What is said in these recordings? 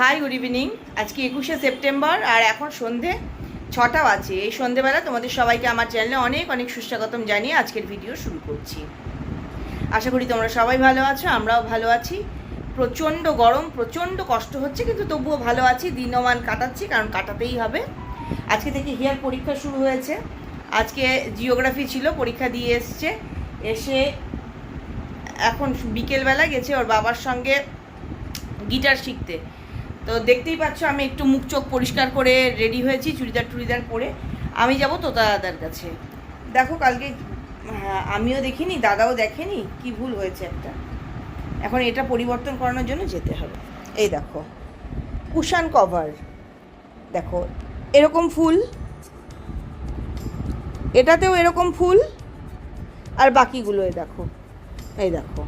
High, good evening. আজকে একুশে September আর এখন সন্ধে ছটা বাজে। এই সন্ধেবেলা তোমাদের সবাইকে আমার চ্যানেলে অনেক অনেক সুস্বাগতম জানিয়ে আজকের ভিডিও শুরু করছি। আশা করি তোমরা সবাই ভালো আছো, আমরাও ভালো আছি। প্রচণ্ড গরম, প্রচণ্ড কষ্ট হচ্ছে, কিন্তু তবুও ভালো আছি, দিনমান কাটাচ্ছি, কারণ কাটাতেই হবে। আজকে থেকে হিয়ার পরীক্ষা শুরু হয়েছে। আজকে জিওগ্রাফি ছিল, পরীক্ষা দিয়ে এসছে। এসে এখন বিকেলবেলা গেছে ওর বাবার সঙ্গে গিটার শিখতে। তো দেখতেই পাচ্ছ আমি একটু মুখ চোখ পরিষ্কার করে রেডি হয়েছি চুড়িদার টুড়িদার পরে। আমি যাব তোতা দাদার কাছে। দেখো কালকে হ্যাঁ, আমিও দেখিনি দাদাও দেখেনি কি ভুল হয়েছে একটা। এখন এটা পরিবর্তন করানোর জন্য যেতে হবে। এই দেখো কুশান কভার। দেখো এরকম ফুল। এটাতেও এরকম ফুল। আর বাকিগুলো এই দেখো এই দেখো।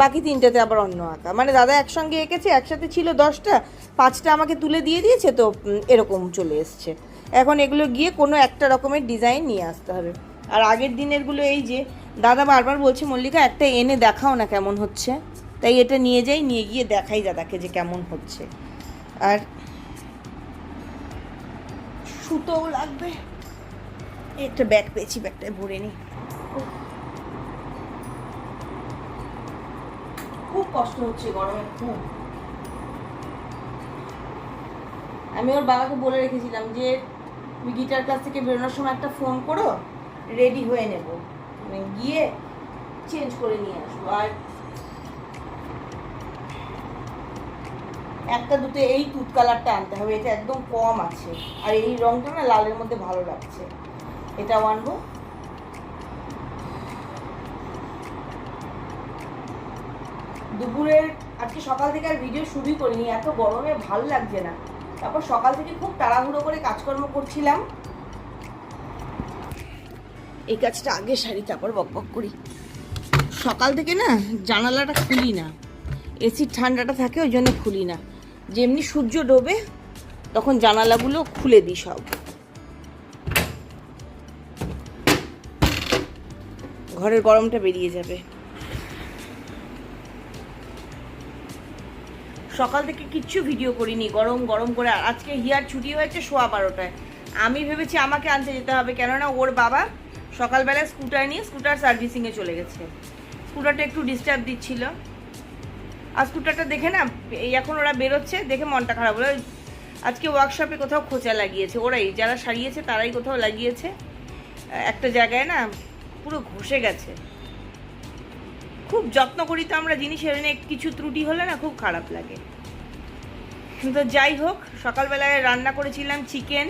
বাকি তিনটাতে আবার অন্য আঁকা। মানে দাদা একসঙ্গে এঁকেছে, একসাথে ছিল দশটা, পাঁচটা আমাকে তুলে দিয়ে দিয়েছে, তো এরকম চলে এসছে। এখন এগুলো গিয়ে কোনো একটা রকমের ডিজাইন নিয়ে আসতে হবে। আর আগের দিনেরগুলো এই যে, দাদা বারবার বলছে, মল্লিকা, একটা এনে দেখাও না কেমন হচ্ছে। তাই এটা নিয়ে যাই, নিয়ে গিয়ে দেখাই দাদাকে যে কেমন হচ্ছে। আর সুতোও লাগবে। একটা ব্যাগ পেয়েছি, ব্যাগটায় ভরে নিই খুব কষ্ট হচ্ছে গরমে। খুব আমি ওর বাবাকে বলে রেখেছিলাম যে তুমি গিটার ক্লাস থেকে বেরোনোর সময় একটা ফোন করো রেডি হয়ে নেব। মানে গিয়ে চেঞ্জ করে নিয়ে আসব। আর একটা দুটো এই তুত কালারটা আনতে হবে এটা একদম কম আছে। আর এই রংটা না লালের মধ্যে ভালো লাগছে। এটাও আনব। দুপুরের আজকে সকাল থেকে আর ভিডিও শুরুই করিনি, এত গরমে ভালো লাগছে না। তারপর সকাল থেকে খুব তাড়াহুড়ো করে কাজকর্ম করছিলাম। এই কাজটা আগে সারি, তারপর বক বক করি। সকাল থেকে না জানালাটা খুলি না এসির ঠান্ডাটা থাকে, ওই জন্য খুলি না। যেমনি সূর্য ডোবে, তখন জানালাগুলো খুলে দিই সব। ঘরের গরমটা বেরিয়ে যাবে। সকাল থেকে কিচ্ছু ভিডিও করিনি, গরম গরম করে আজকে হিয়ার ছুটি হয়েছে সোয়া বারোটায়। আমি ভেবেছি আমাকে আনতে যেতে হবে, কেননা ওর বাবা সকালবেলায় স্কুটার নিয়ে স্কুটার সার্ভিসিংয়ে চলে গেছে। স্কুটারটা একটু ডিস্টার্ব দিচ্ছিল। আর স্কুটারটা দেখে না এখন ওরা বেরোচ্ছে, দেখে মনটা খারাপ হলো। আজকে ওয়ার্কশপে কোথাও খোঁচা লাগিয়েছে, ওরাই, যারা সারিয়েছে তারাই কোথাও লাগিয়েছে। একটা জায়গায় না পুরো ঘষে গেছে। খুব যত্ন করি তো আমরা জিনিস এনে কিছু ত্রুটি হলে না খুব খারাপ লাগে। কিন্তু যাই হোক, সকালবেলায় রান্না করেছিলাম চিকেন।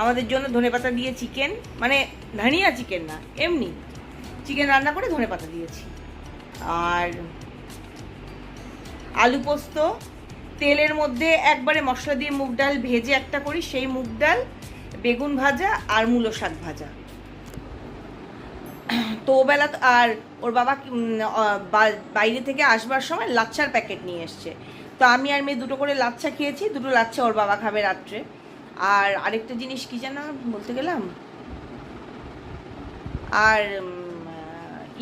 আমাদের জন্য ধনেপাতা দিয়ে চিকেন মানে ধনিয়া চিকেন না, এমনি। চিকেন রান্না করে ধনেপাতা দিয়েছি। আর আলু পোস্ত, তেলের মধ্যে একবারে মশলা দিয়ে মুগ ডাল ভেজে একটা করি, সেই মুগ ডাল, বেগুন ভাজা আর মূলো শাক ভাজা। তো বেলা আর ওর বাবা বাইরে থেকে আসবার সময় লাচ্ছার প্যাকেট নিয়ে এসছে। তো আমি আর মেয়ে দুটো করে লাচ্ছা খেয়েছি, দুটো লাচ্ছা ওর বাবা খাবে রাত্রে। আর আরেকটা জিনিস কি যেন বলতে গেলাম? আর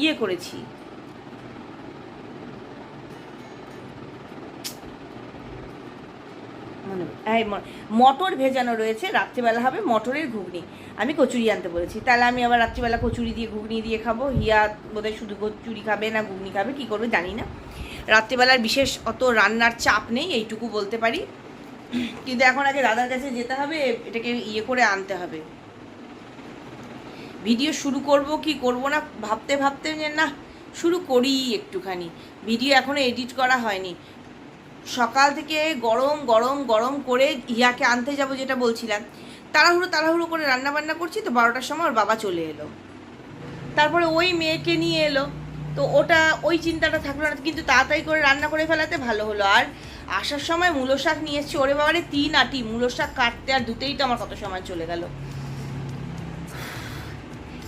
ইয়ে করেছি। এই মটর ভেজানো রয়েছে, রাত্রিবেলা হবে মটরের ঘুগনি। আমি কচুরি আনতে বলেছি। তাহলে আমি আবার রাত্রিবেলা কচুরি দিয়ে ঘুগনি দিয়ে খাব। হিয়া বোধহয় শুধু কচুরি খাবে না ঘুগনি খাবে, কি করবে জানি না। রাত্রিবেলার বিশেষ অত রান্নার চাপ নেই, এইটুকু বলতে পারি। কিন্তু এখন আগে দাদার কাছে যেতে হবে, এটাকে ইয়ে করে আনতে হবে। ভিডিও শুরু করব কি করব না, ভাবতে ভাবতে যে না, শুরু করি একটুখানি। ভিডিও এখনও এডিট করা হয়নি। সকাল থেকে গরম গরম গরম করে ইয়াকে আনতে যাব যেটা বলছিলাম। তাড়াহুড়ো তাড়াহুড়ো করে রান্না বান্না করছি, তো বারোটার সময় ওর বাবা চলে এলো। তারপরে ওই মেয়েকে নিয়ে এলো। তো ওটা, ওই চিন্তাটা থাকল না, কিন্তু তাড়াতাড়ি করে রান্না করে ফেলাতে ভালো হলো। আর আসার সময় মূলো শাক নিয়ে এসছি। ওরে বাবারে, তিন আটি মূলো শাক কাটতে আর দুতেই তো আমার কত সময় চলে গেল।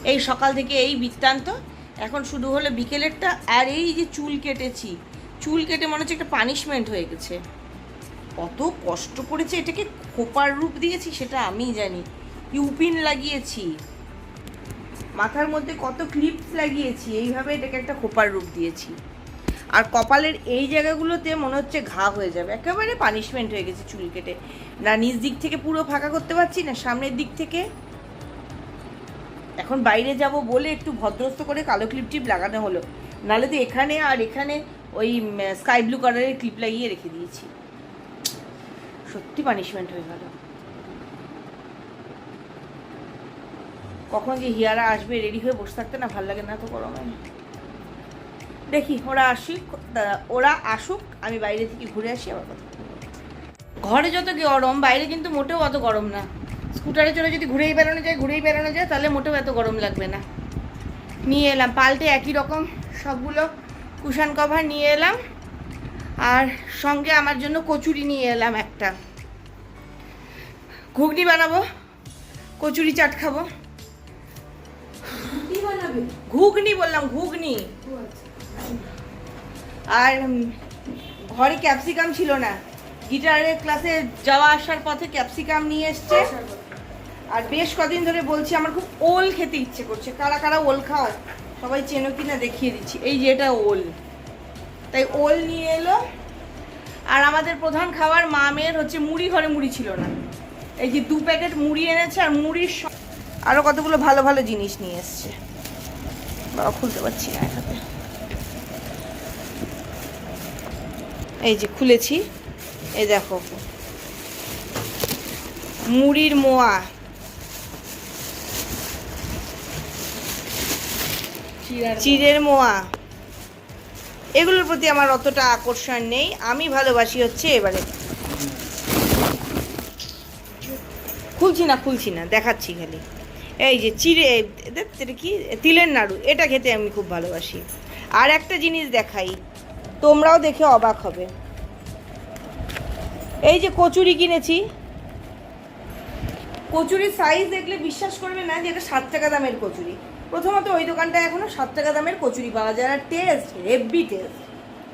এই সকাল থেকে এই বৃত্তান্ত। এখন শুরু হলো বিকেলেরটা। আর এই যে চুল কেটেছি চুল কেটে মনে হচ্ছে একটা পানিশমেন্ট হয়ে গেছে। কত কষ্ট করেছে এটাকে খোপার রূপ দিয়েছি সেটা আমি জানি। ইউপিন লাগিয়েছি। মাথার মধ্যে কত ক্লিপস লাগিয়েছি, এইভাবে এটাকে একটা খোপার রূপ দিয়েছি। আর কপালের এই জায়গাগুলোতে মনে হচ্ছে ঘা হয়ে যাবে। একেবারে পানিশমেন্ট হয়ে গেছে চুল কেটে। না নিজ দিক থেকে পুরো ফাঁকা করতে পারছি, না সামনের দিক থেকে। এখন বাইরে যাব বলে একটু ভদ্রস্থ করে কালো ক্লিপ টিপ লাগানো হলো। নাহলে তো এখানে আর এখানে ওই স্কাই ব্লু কালারের ক্লিপ লাগিয়ে রেখে দিয়েছি। সত্যি পানিশমেন্ট হয়ে গেল। কখন যে হিয়ারা আসবে রেডি হয়ে বসে থাকতে না ভালো লাগে না তো গরমে? দেখি, ওরা আসুক ওরা আসুক, আমি বাইরে থেকে ঘুরে আসি, আবার কথা ঘরে যত গরম, বাইরে কিন্তু মোটেও অত গরম না। স্কুটারে চলে যদি ঘুরেই বেড়ানো যায়, ঘুরেই বেড়ানো যায়, তাহলে মোটেও এত গরম লাগবে না। নিয়ে এলাম, পাল্টে একই রকম সবগুলো কুশান কভার নিয়ে এলাম। আর সঙ্গে আমার জন্য কচুরি নিয়ে এলাম একটা। ঘুগনি বানাবো কচুরি চাট খাব। ঘুগনি বললাম ঘুগনি। আচ্ছা। আর ঘরে ক্যাপসিকাম ছিল না। গিটারের ক্লাসে যাওয়া আসার পথে ক্যাপসিকাম নিয়ে এসছে। আর বেশ কদিন ধরে বলছি আমার খুব ওল খেতে ইচ্ছে করছে। কারা কারা ওল খাও? সবাই চেনো কিনা দেখিয়ে দিচ্ছি। এই যে এটা ওল। তাই ওল নিয়ে এলো। আর আমাদের প্রধান খাবার মামের হচ্ছে মুড়ি, ঘরে মুড়ি ছিল না। এই যে দু প্যাকেট মুড়ি এনেছে আর মুড়ির স- আরও কতগুলো ভালো ভালো জিনিস নিয়ে এসছে। বাবা, খুলতে পারছি না এখানে এই যে খুলেছি। এই দেখো। মুড়ির মোয়া। চিড়ের মোয়া। এগুলোর প্রতি আমার অতটা আকর্ষণ নেই। আমি ভালোবাসি হচ্ছে এবারে। খুলছি না খুলছি না, দেখাচ্ছি খালি। এই যে চিড়ে এটা কি? তিলের নাড়ু, এটা খেতে আমি খুব ভালোবাসি। আর একটা জিনিস দেখাই, তোমরাও দেখে অবাক হবে। এই যে কচুরি কিনেছি। কচুরির সাইজ দেখলে বিশ্বাস করবে না যে এটা সাত টাকা দামের কচুরি। প্রথমত ওই দোকানটা এখনও সাত টাকা দামের কচুরি পাওয়া যায় আর টেস্ট হেভি টেস্ট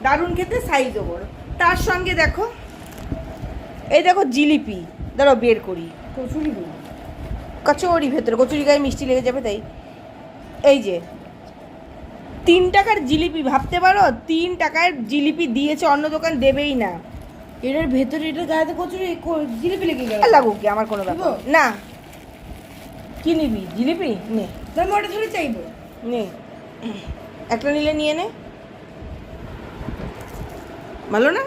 দারুণ খেতে সাইজও বড়। তার সঙ্গে দেখো এই দেখো জিলিপি। দাঁড়াও বের করি। কচুরি কচুরি ভেতরে কচুরি গায়ে মিষ্টি লেগে যাবে তাই। এই যে তিন টাকার জিলিপি ভাবতে পারো? তিন টাকার জিলিপি দিয়েছে অন্য দোকান দেবেই না। এটার ভেতরে এটা গায়েতে কচুরি জিলিপি লেগে গেল। লাগুক কি? আমার কোনো ব্যাপার না। কি নিবি? জিলিপি? নে। আমি ওটা ধরে চাইব। নে। একটা নিলে নিয়ে নে। ভালো না?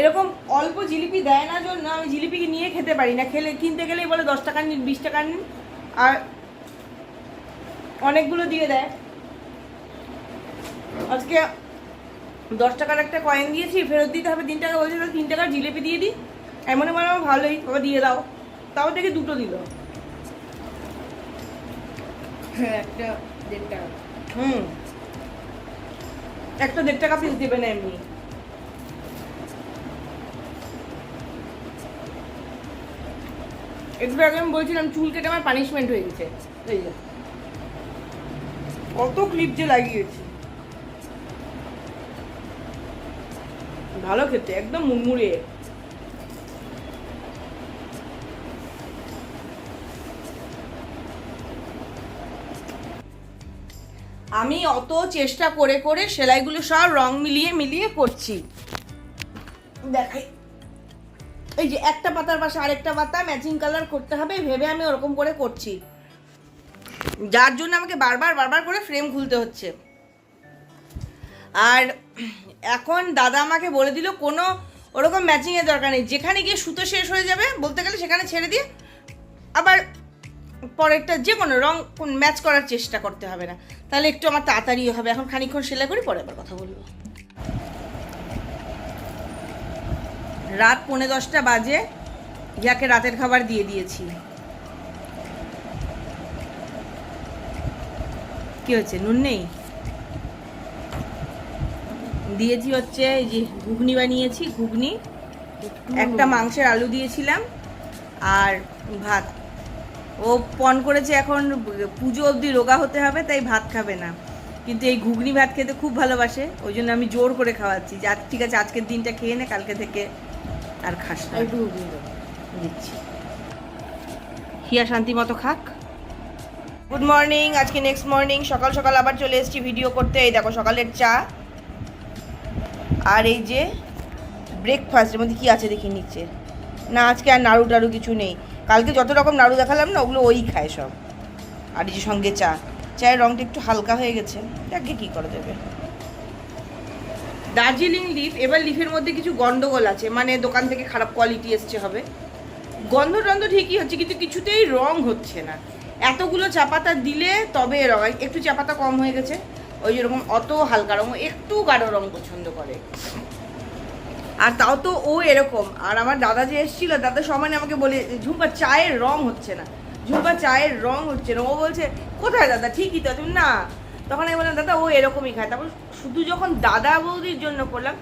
এরকম অল্প জিলিপি দেয় না জন্য আমি জিলিপি নিয়ে খেতে পারি না। খেলে কিনতে গেলেই বলে দশ টাকা নিন বিশ টাকা নিন। আর অনেকগুলো দিয়ে দেয়। আজকে দশ টাকার একটা কয়েন দিয়েছি ফেরত দিতে হবে তিন টাকা। বলছে তিন টাকার জিলিপি দিয়ে দিই। এমন মনে আমার ভালোই বাবা দিয়ে দাও। তাও দেখি দুটো দিল। একটা দেড় টাকা হুম একটা পিস দেবে না এমনি। একটু আগে আমি বলছিলাম, চুল কেটে আমার পানিশমেন্ট হয়ে গেছে। কত ক্লিপ যে লাগিয়েছি। ভালো খেতে, একদম মুড়মুড়ে আমি অত চেষ্টা করে করে সেলাইগুলো সব রং মিলিয়ে মিলিয়ে করছি। দেখাই। এই যে একটা পাতার পাশে আরেকটা পাতা ম্যাচিং কালার করতে হবে, ভেবে আমি ওরকম করে করছি। যার জন্য আমাকে বারবার বারবার করে ফ্রেম খুলতে হচ্ছে। আর এখন দাদা আমাকে বলে দিল, কোনো ওরকম ম্যাচিংয়ের দরকার নেই। যেখানে গিয়ে সুতো শেষ হয়ে যাবে, বলতে গেলে সেখানে ছেড়ে দিয়ে আবার পরেরটা যে কোনো রং ম্যাচ করার চেষ্টা করতে হবে না। তাহলে একটু আমার তাড়াতাড়ি হবে। এখন খানিকক্ষণ সেলাই করি পরে আবার কথা বলব। রাত পৌনে দশটা বাজে। ইয়াকে রাতের খাবার দিয়ে দিয়েছি। কি হচ্ছে নুন নেই? দিয়েছি হচ্ছে এই যে ঘুগনি বানিয়েছি ঘুগনি। একটা মাংসের আলু দিয়েছিলাম। আর ভাত। ও পণ করেছে এখন পুজো অবধি রোগা হতে হবে তাই ভাত খাবে না। কিন্তু এই ঘুগনি ভাত খেতে খুব ভালোবাসে ওই জন্য আমি জোর করে খাওয়াচ্ছি যে ঠিক আছে আজকের দিনটা খেয়ে নে কালকে থেকে আর খাস না। দিচ্ছি। হিয়া শান্তি মতো খাক। গুড মর্নিং আজকে নেক্সট মর্নিং সকাল সকাল আবার চলে এসেছি ভিডিও করতে। এই দেখো সকালের চা আর এই যে ব্রেকফাস্টের মধ্যে কি আছে দেখি নিচে? না আজকে আর নাড়ু টাড়ু কিছু নেই। কালকে যত রকম নাড়ু দেখালাম না, ওগুলো ওই খায় সব। আর এই যে সঙ্গে চা, চায়ের রঙটা একটু হালকা হয়ে গেছে যাকে কী করা যাবে। দার্জিলিং লিফ, এবার লিফের মধ্যে কিছু গন্ডগোল আছে মানে দোকান থেকে খারাপ কোয়ালিটি এসছে হবে। গন্ধ টন্ধ ঠিকই হচ্ছে, কিন্তু কিছুতেই রং হচ্ছে না। এতগুলো চা পাতা দিলে তবে রং, একটু চা পাতা কম হয়ে গেছে, ওই যেরকম অত হালকা রঙ, একটু গাঢ় রং পছন্দ করে। আর তাও তো ও এরকম। আর আমার দাদা যে এসেছিল দাদা সমানে আমাকে বলে ঝুম্পা চায়ের রং হচ্ছে না। ঝুম্পা চায়ের রং হচ্ছে না। ও বলছে, কোথায় দাদা? ঠিকই তো। তুমি না। তখন আমি বললাম, দাদা, ও এরকমই খায়। তারপর শুধু যখন দাদা বৌদির জন্য করলাম,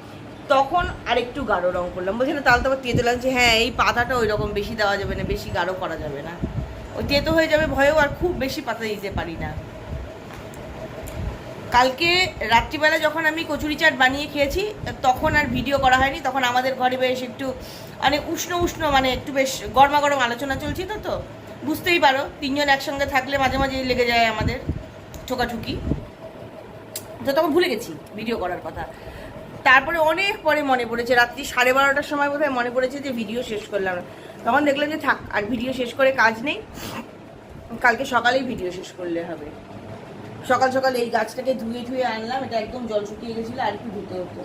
তখন আরেকটু গাঢ় রং করলাম। বলছে, না, তাহলে তো আবার তেতো লাগছে। হ্যাঁ এই পাতাটা ওই রকম বেশি দেওয়া যাবে না, বেশি গাঢ় করা যাবে না। ওই তেতো হয়ে যাবে ভয়েও আর খুব বেশি পাতা দিতে পারি না। কালকে রাত্রিবেলা যখন আমি কচুরি চাট বানিয়ে খেয়েছি, তখন আর ভিডিও করা হয়নি, তখন আমাদের ঘরে বেশ একটু মানে উষ্ণ উষ্ণ মানে একটু বেশ গরমা গরম আলোচনা চলছিল তো। তো বুঝতেই পারো, তিনজন একসঙ্গে থাকলে মাঝে মাঝে লেগে যায় আমাদের ঠোকাঠুকি। তো তখন ভুলে গেছি ভিডিও করার কথা। তারপরে অনেক পরে মনে পড়েছে, রাত্রি সাড়ে বারোটার সময় বোধহয় মনে পড়েছে যে ভিডিও শেষ করলাম। তখন দেখলাম যে থাক, আর ভিডিও শেষ করে কাজ নেই। কালকে সকালেই ভিডিও শেষ করলে হবে। সকাল সকাল এই গাছটাকে ধুয়ে ধুয়ে আনলাম, এটা একদম জল শুকিয়ে গেছিল, আর একটু ধুতে হতো।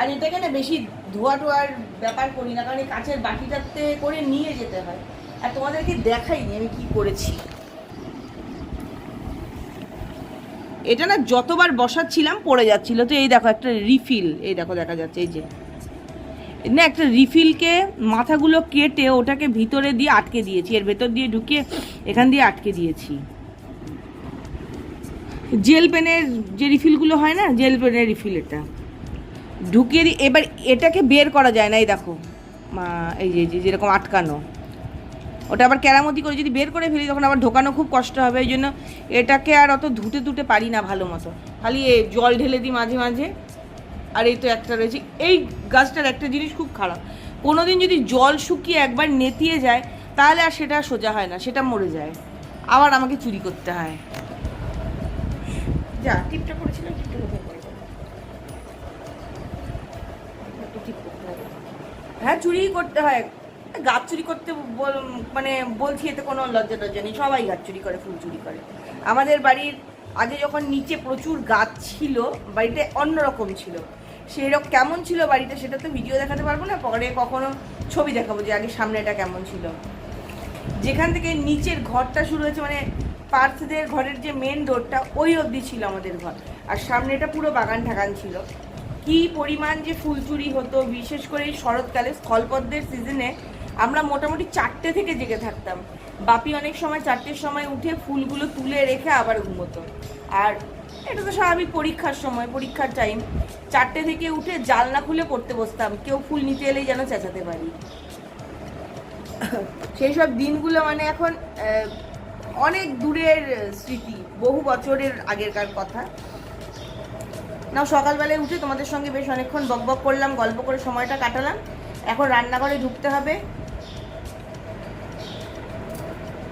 আর এটাকে না বেশি ধোয়া টোয়ার ব্যাপার করি না, কারণ এই কাঁচের বাটিটাতে করে নিয়ে যেতে হয়। আর তোমাদেরকে দেখাইনি আমি কি করেছি। এটা না যতবার বসাচ্ছিলাম, পড়ে যাচ্ছিল। তো এই দেখো, একটা রিফিল এই দেখো দেখা যাচ্ছে, এই যে। না, একটা রিফিলকে মাথাগুলো কেটে ওটাকে ভিতরে দিয়ে আটকে দিয়েছি। এর ভেতর দিয়ে ঢুকিয়ে এখান দিয়ে আটকে দিয়েছি। জেল পেনের যে রিফিলগুলো হয় না, জেল পেনের রিফিল এটা। ঢুকিয়ে দিই এবার এটাকে বের করা যায় না, এই দেখো। এই যে যেরকম আটকানো। ওটা আবার কেরামতি করে যদি বের করে ফেলি, তখন আবার ঢোকানো খুব কষ্ট হবে, এই জন্য এটাকে আর অত ধুতে ধুতে পারি না ভালো মতো। খালি জল ঢেলে দিই মাঝে মাঝে। আর এই তো একটা রয়েছে। এই গাছটার একটা জিনিস খুব খারাপ। কোনোদিন যদি জল শুকিয়ে একবার নেতিয়ে যায়, তাহলে আর সেটা সোজা হয় না, সেটা মরে যায়। আবার আমাকে চুরি করতে হয়। যা, টিপটা করেছিলাম, টিপটা কোথায় হবে। হ্যাঁ চুরি করতে হয়। গাছ চুরি করতে বল- মানে বলছি, এতে কোনো লজ্জা টজ্জা নেই। সবাই গাছ চুরি করে, ফুল চুরি করে। আমাদের বাড়ির আগে যখন নিচে প্রচুর গাছ ছিল, বাড়িতে অন্যরকম ছিল। সেই রকম কেমন ছিল বাড়িটা সেটা তো ভিডিও দেখাতে পারব না, পরে কখনো ছবি দেখাবো যে আগে সামনেটা কেমন ছিল। যেখান থেকে নিচের ঘরটা শুরু হয়েছে মানে পার্থদের ঘরের যে মেন ডোরটা ওই অবধি ছিল আমাদের ঘর। আর সামনেটা পুরো বাগান ঠাগান ছিল। কি পরিমাণ যে ফুল চুরি হতো, বিশেষ করে এই শরৎকালে, স্থলপদ্মের সিজনে আমরা মোটামুটি চারটে থেকে জেগে থাকতাম। বাপি অনেক সময় চারটের সময় উঠে ফুলগুলো তুলে রেখে আবার ঘুমোতো। আর এটা তো স্বাভাবিক পরীক্ষার সময়, পরীক্ষার টাইম চারটে থেকে উঠে জানলা খুলে পড়তে বসতাম। কেউ ফুল নিতে এলেই যেন চেঁচাতে পারি। সেই সব দিনগুলো মানে এখন অনেক দূরের স্মৃতি, বহু বছরের আগেরকার কথা। না সকালবেলায় উঠে তোমাদের সঙ্গে বেশ অনেকক্ষণ বকবক করলাম, গল্প করে সময়টা কাটালাম। এখন রান্নাঘরে ঢুকতে হবে।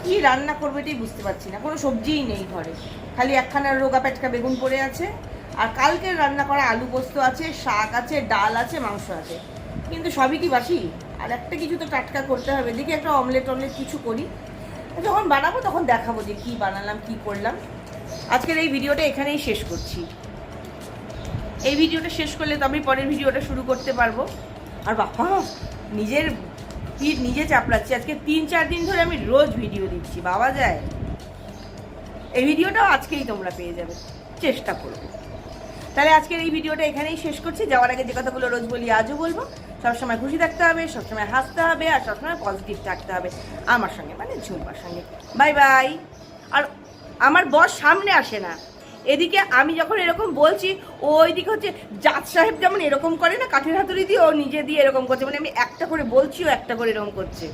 কি রান্না করবে এটাই বুঝতে পারছি না, কোনো সবজিই নেই ঘরে। খালি একখানা রোগা পেটকা বেগুন পড়ে আছে। আর কালকের রান্না করা আলু পোস্ত আছে, শাক আছে, ডাল আছে, মাংস আছে। কিন্তু সবই কি বাসি আর একটা কিছু তো টাটকা করতে হবে। দেখি একটা অমলেট টমলেট কিছু করি। যখন বানাবো তখন দেখাবো যে কি বানালাম, কি করলাম। আজকের এই ভিডিওটা এখানেই শেষ করছি। এই ভিডিওটা শেষ করলে তো আমি পরের ভিডিওটা শুরু করতে পারব। আর বাবা, নিজের পিঠ নিজে চাপড়াচ্ছি। আজকে তিন, চার দিন ধরে আমি রোজ ভিডিও দিচ্ছি, বাবা যায়। এই ভিডিওটাও আজকেই তোমরা পেয়ে যাবে। চেষ্টা করবে। তাহলে আজকের এই ভিডিওটা এখানেই শেষ করছি। যাওয়ার আগে যে কথাগুলো রোজ বলি, আজও বলব। সবসময় খুশি থাকতে হবে, সবসময় হাসতে হবে আর সবসময় পজিটিভ থাকতে হবে। আমার সঙ্গে মানে ঝুম্পার সঙ্গে। বাই বাই আর আমার বস সামনে আসে না। এদিকে আমি যখন এরকম বলছি, ও ওইদিকে হচ্ছে জাত সাহেব যেমন এরকম করে না, কাঠের হাতুড়ি দিয়ে ও নিজে দিয়ে এরকম করছে। মানে আমি একটা করে বলছি, ও একটা করে এরকম করছে।